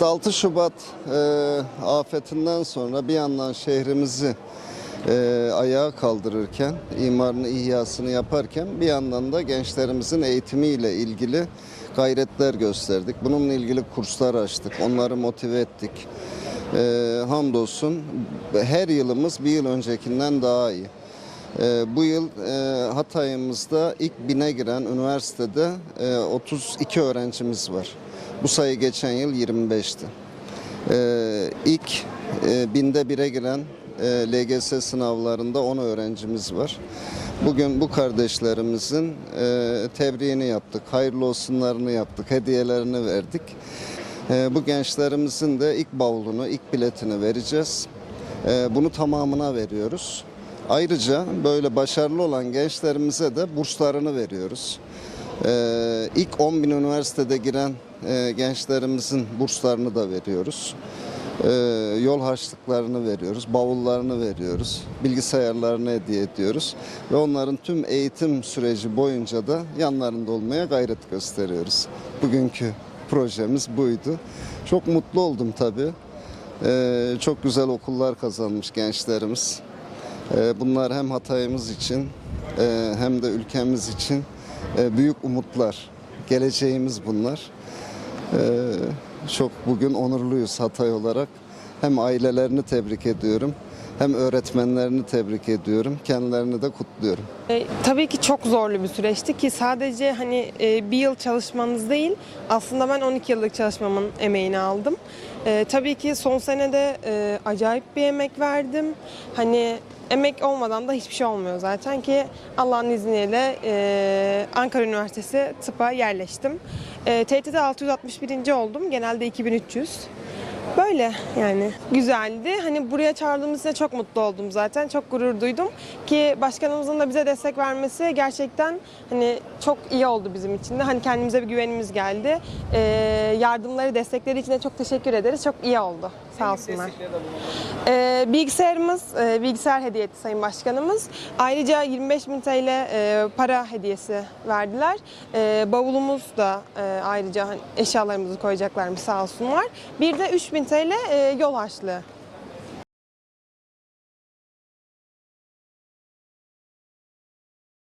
6 Şubat e, afetinden sonra bir yandan şehrimizi e, ayağa kaldırırken, imarını, ihyasını yaparken bir yandan da gençlerimizin eğitimiyle ilgili gayretler gösterdik. Bununla ilgili kurslar açtık, onları motive ettik. E, hamdolsun her yılımız bir yıl öncekinden daha iyi. E, bu yıl e, Hatay'ımızda ilk bine giren üniversitede e, 32 öğrencimiz var. Bu sayı geçen yıl 25'ti. Ee, ilk e, binde bire giren e, LGS sınavlarında 10 öğrencimiz var. Bugün bu kardeşlerimizin e, tebriğini yaptık, hayırlı olsunlarını yaptık, hediyelerini verdik. E, bu gençlerimizin de ilk bavulunu, ilk biletini vereceğiz. E, bunu tamamına veriyoruz. Ayrıca böyle başarılı olan gençlerimize de burslarını veriyoruz. Ee, ilk 10 bin üniversitede giren e, gençlerimizin burslarını da veriyoruz. Ee, yol harçlıklarını veriyoruz, bavullarını veriyoruz, bilgisayarlarını hediye ediyoruz ve onların tüm eğitim süreci boyunca da yanlarında olmaya gayret gösteriyoruz. Bugünkü projemiz buydu. Çok mutlu oldum tabii. Ee, çok güzel okullar kazanmış gençlerimiz. Ee, bunlar hem Hatay'ımız için e, hem de ülkemiz için e, büyük umutlar. Geleceğimiz bunlar. Ee, Çok bugün onurluyuz Hatay olarak. Hem ailelerini tebrik ediyorum hem öğretmenlerini tebrik ediyorum. Kendilerini de kutluyorum. E, tabii ki çok zorlu bir süreçti ki sadece hani e, bir yıl çalışmanız değil aslında ben 12 yıllık çalışmamın emeğini aldım. E, tabii ki son senede e, acayip bir emek verdim. Hani emek olmadan da hiçbir şey olmuyor zaten ki Allah'ın izniyle e, Ankara Üniversitesi tıpa yerleştim. E, TYT'de 661. oldum. Genelde 2300. Böyle yani güzeldi. Hani buraya çağırdığımız için çok mutlu oldum zaten. Çok gurur duydum ki başkanımızın da bize destek vermesi gerçekten hani çok iyi oldu bizim için de. Hani kendimize bir güvenimiz geldi. Ee, yardımları, destekleri için de çok teşekkür ederiz. Çok iyi oldu. Sağ olsunlar. Ee, bilgisayarımız, e, bilgisayar hediye etti Sayın Başkanımız. Ayrıca 25 bin TL e, para hediyesi verdiler. E, bavulumuz da e, ayrıca hani eşyalarımızı koyacaklarmış sağ olsunlar. Bir de 3 bin TL e, yol harçlığı